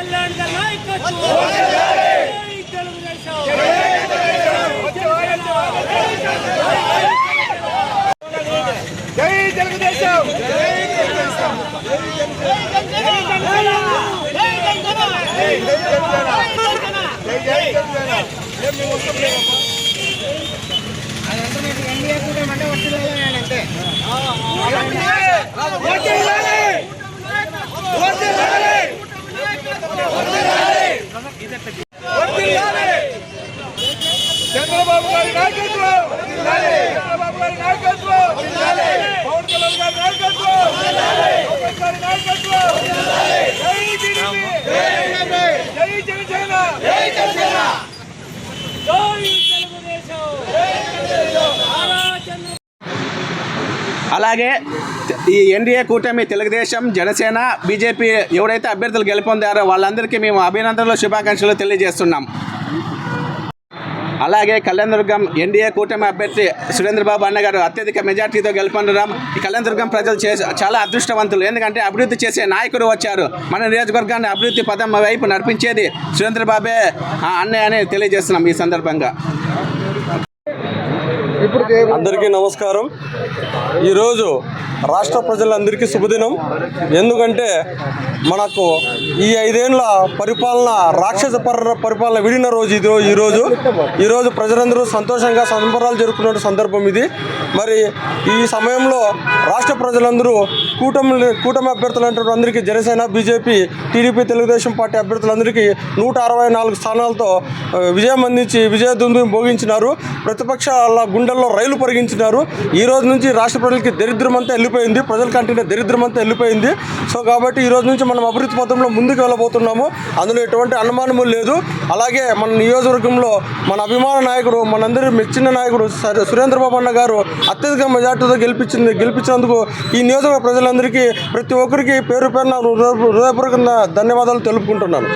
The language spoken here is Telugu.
కళ్యాణ్ గారి నాయకత్వం జై తెలుగుదేశం జై తెలుగుదేశం జై జై తెలంగాణ ఏం మేము వస్తున్నాం చంద్రబాబు గారి నాయకత్వం చంద్రబాబు గారి నాయకత్వం పవన్ కళ్యాణ్ గారి నాయకత్వం లోకేష్ గారి నాయకత్వం జై టీడీపీ జై జనసేన జై జనసేన జై తెలుగుదేశం నారా చంద్ర అలాగే ఈ ఎన్డీఏ కూటమి తెలుగుదేశం జనసేన బీజేపీ ఎవరైతే అభ్యర్థులు గెలుపొందారో వాళ్ళందరికీ మేము అభినందనలు శుభాకాంక్షలు తెలియజేస్తున్నాం. అలాగే కళ్యాణదుర్గం ఎన్డీఏ కూటమి అభ్యర్థి సురేంద్రబాబు అన్న గారు అత్యధిక మెజార్టీతో గెలుపొందడం ఈ కళ్యాణదుర్గం ప్రజలు చేసే చాలా అదృష్టవంతులు. ఎందుకంటే అభివృద్ధి చేసే నాయకుడు వచ్చారు. మన నియోజకవర్గాన్ని అభివృద్ధి పదం వైపు నడిపించేది సురేంద్రబాబే ఆ అన్నయ్య అని తెలియజేస్తున్నాం ఈ సందర్భంగా. అందరికీ నమస్కారం. ఈరోజు రాష్ట్ర ప్రజలందరికీ శుభదినం. ఎందుకంటే మనకు ఈ ఐదేళ్ళ పరిపాలన రాక్షస పరిపాలన విడిన రోజు ఇది ఈరోజు. ఈరోజు ప్రజలందరూ సంతోషంగా సంబరాలు జరుపుకున్న సందర్భం ఇది. మరి ఈ సమయంలో రాష్ట్ర ప్రజలందరూ కూటమి కూటమి అభ్యర్థులు అందరికీ Janasena BJP TDP Telugu Desam party అభ్యర్థులందరికీ నూట అరవై నాలుగు స్థానాలతో విజయం అందించి విజయ దుందుని భోగించినారు. ప్రతిపక్షాల గుండెల్లో రైలు పరిగించినారు. ఈ రోజు నుంచి రాష్ట్ర ప్రజలకి దరిద్రం అంతా వెళ్ళిపోయింది. ప్రజల కంటే దరిద్రం అంతా వెళ్ళిపోయింది. సో కాబట్టి ఈ రోజు నుంచి మనం అభివృద్ధి పథంలో ముందుకు వెళ్ళబోతున్నాము. అందులో ఎటువంటి అనుమానము లేదు. అలాగే మన నియోజకవర్గంలో మన అభిమాన నాయకుడు మనందరి మెచ్చిన నాయకుడు సరే సురేంద్రబాబు అన్న గారు అత్యధిక మెజార్టీతో గెలిపించింది గెలిపించినందుకు ఈ నియోజకవర్గ ప్రజలందరికీ ప్రతి ఒక్కరికి పేరు పేరున హృదయపూర్వకంగా ధన్యవాదాలు తెలుపుకుంటున్నాను.